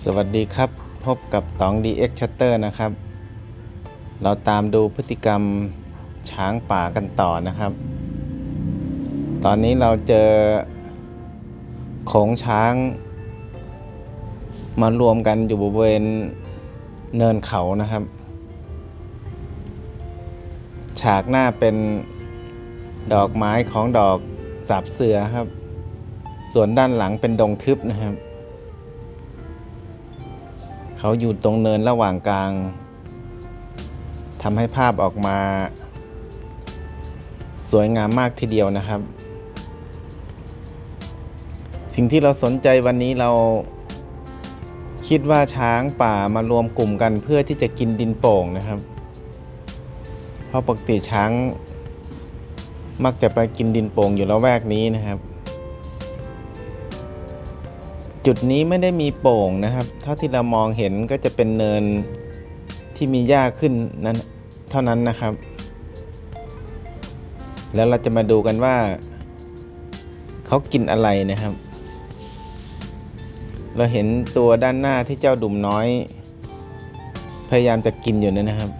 สวัสดีครับ พบกับตอง DX Shutter นะครับ เราตามดูพฤติกรรมช้างป่ากันต่อนะครับ ตอนนี้เราเจอโขงช้าง มารวมกันอยู่บริเวณเนินเขานะครับ ฉากหน้าเป็นดอกไม้ของดอกสาบเสือครับ ส่วนด้านหลังเป็นดงทึบนะครับ เขาอยู่ตรงเนินระหว่างกลางทำให้ภาพออกมา สวยงามมากทีเดียวนะครับ สิ่งที่เราสนใจวันนี้เราคิดว่าช้างป่ามารวมกลุ่มกันเพื่อที่จะกินดินโป่งนะครับ เพราะปกติช้างมักจะไปกินดินโป่งอยู่ละแวกนี้นะครับ จุดนี้ไม่ได้มีโป่งนะครับ เท่าที่เรามองเห็นก็จะเป็นเนินที่มีหญ้าขึ้นนั้นเท่านั้นนะครับ แล้วเราจะมาดูกันว่า เขากินอะไรนะครับ เราเห็นตัวด้านหน้าที่เจ้าดุมน้อย พยายามจะกินอยู่เนนะครับ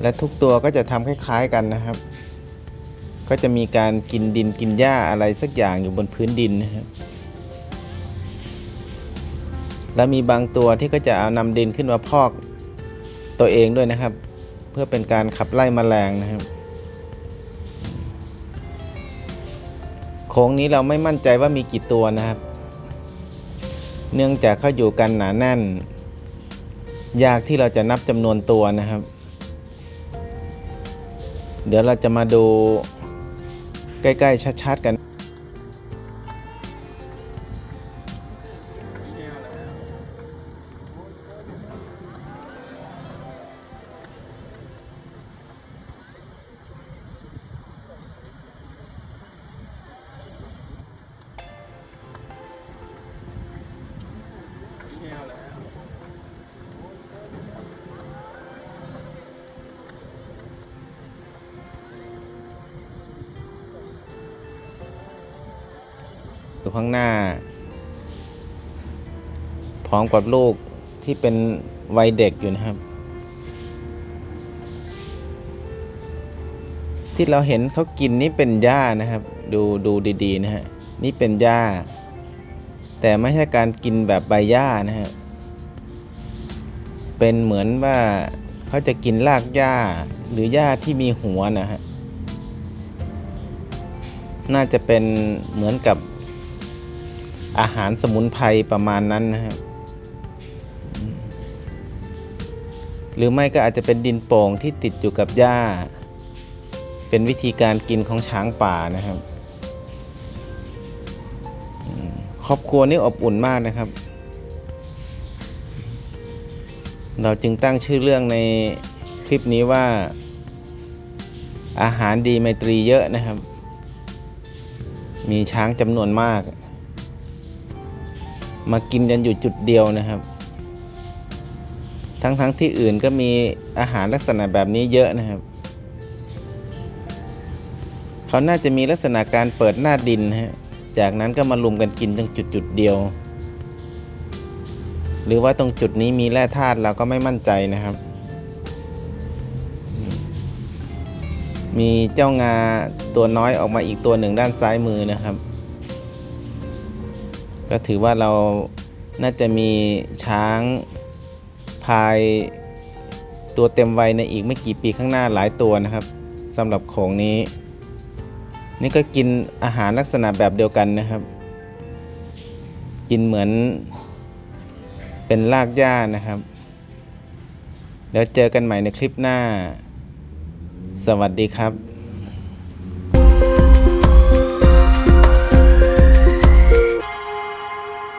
และทุกตัวก็จะทำคล้ายๆกันนะครับ ก็จะมีการกินดินกินหญ้าอะไรสักอย่างอยู่บนพื้นดินนะครับ แล้วมีบางตัวที่ก็จะเอานำดินขึ้นมาพอกตัวเองด้วยนะครับ เพื่อเป็นการขับไล่มแมลงนะครับโค้งนี้เราไม่มั่นใจว่ามีกี่ตัวนะครับ เนื่องจากเขาอยู่กันหนาแน่น ยากที่เราจะนับจำนวนตัวนะครับ เดี๋ยวเราจะมาดูใกล้ ๆ ชัด ๆ กัน อยู่ข้างหน้า พร้อมกับลูกที่เป็นวัยเด็กอยู่นะครับ ที่เราเห็นเขากินนี่เป็นหญ้านะครับ ดูดูดีๆนะฮะนี่เป็นหญ้า แต่ไม่ใช่การกินแบบใบหญ้านะฮะเป็นเหมือนว่าเขาจะกินรากหญ้าหรือหญ้าที่มีหัวนะฮะน่าจะเป็นเหมือนกับ อาหารสมุนไพรประมาณนั้นนะครับ หรือไม่ก็อาจจะเป็นดินโป่งที่ติดอยู่กับหญ้า เป็นวิธีการกินของช้างป่านะครับ ครอบครัวนี้อบอุ่นมากนะครับ เราจึงตั้งชื่อเรื่องในคลิปนี้ว่า อาหารดีไมตรีเยอะนะครับ มีช้างจำนวนมาก มากินกันอยู่จุดเดียวนะครับ ทั้งๆทที่อื่นก็มีอาหารลักษณะแบบนี้เยอะนะครับ เขาน่าจะมีลักษณะการเปิดหน้าดินนะฮะจากนั้นก็มารุมกันกินตรงจุดจุดๆเดียว หรือว่าตรงจุดนี้มีแร่ธาตุเราก็ไม่มั่นใจนะครับ มีเจ้างาตัวน้อยออกมาอีกตัวหนึ่งด้านซ้ายมือนะครับ ก็ถือว่าเราน่าจะมีช้างพายตัวเต็มวัยในอีกไม่กี่ปีข้างหน้าหลายตัวนะครับสำหรับโขงนี้ นี่ก็กินอาหารลักษณะแบบเดียวกันนะครับ กินเหมือนเป็นรากหญ้านะครับ แล้วเจอกันใหม่ในคลิปหน้า สวัสดีครับ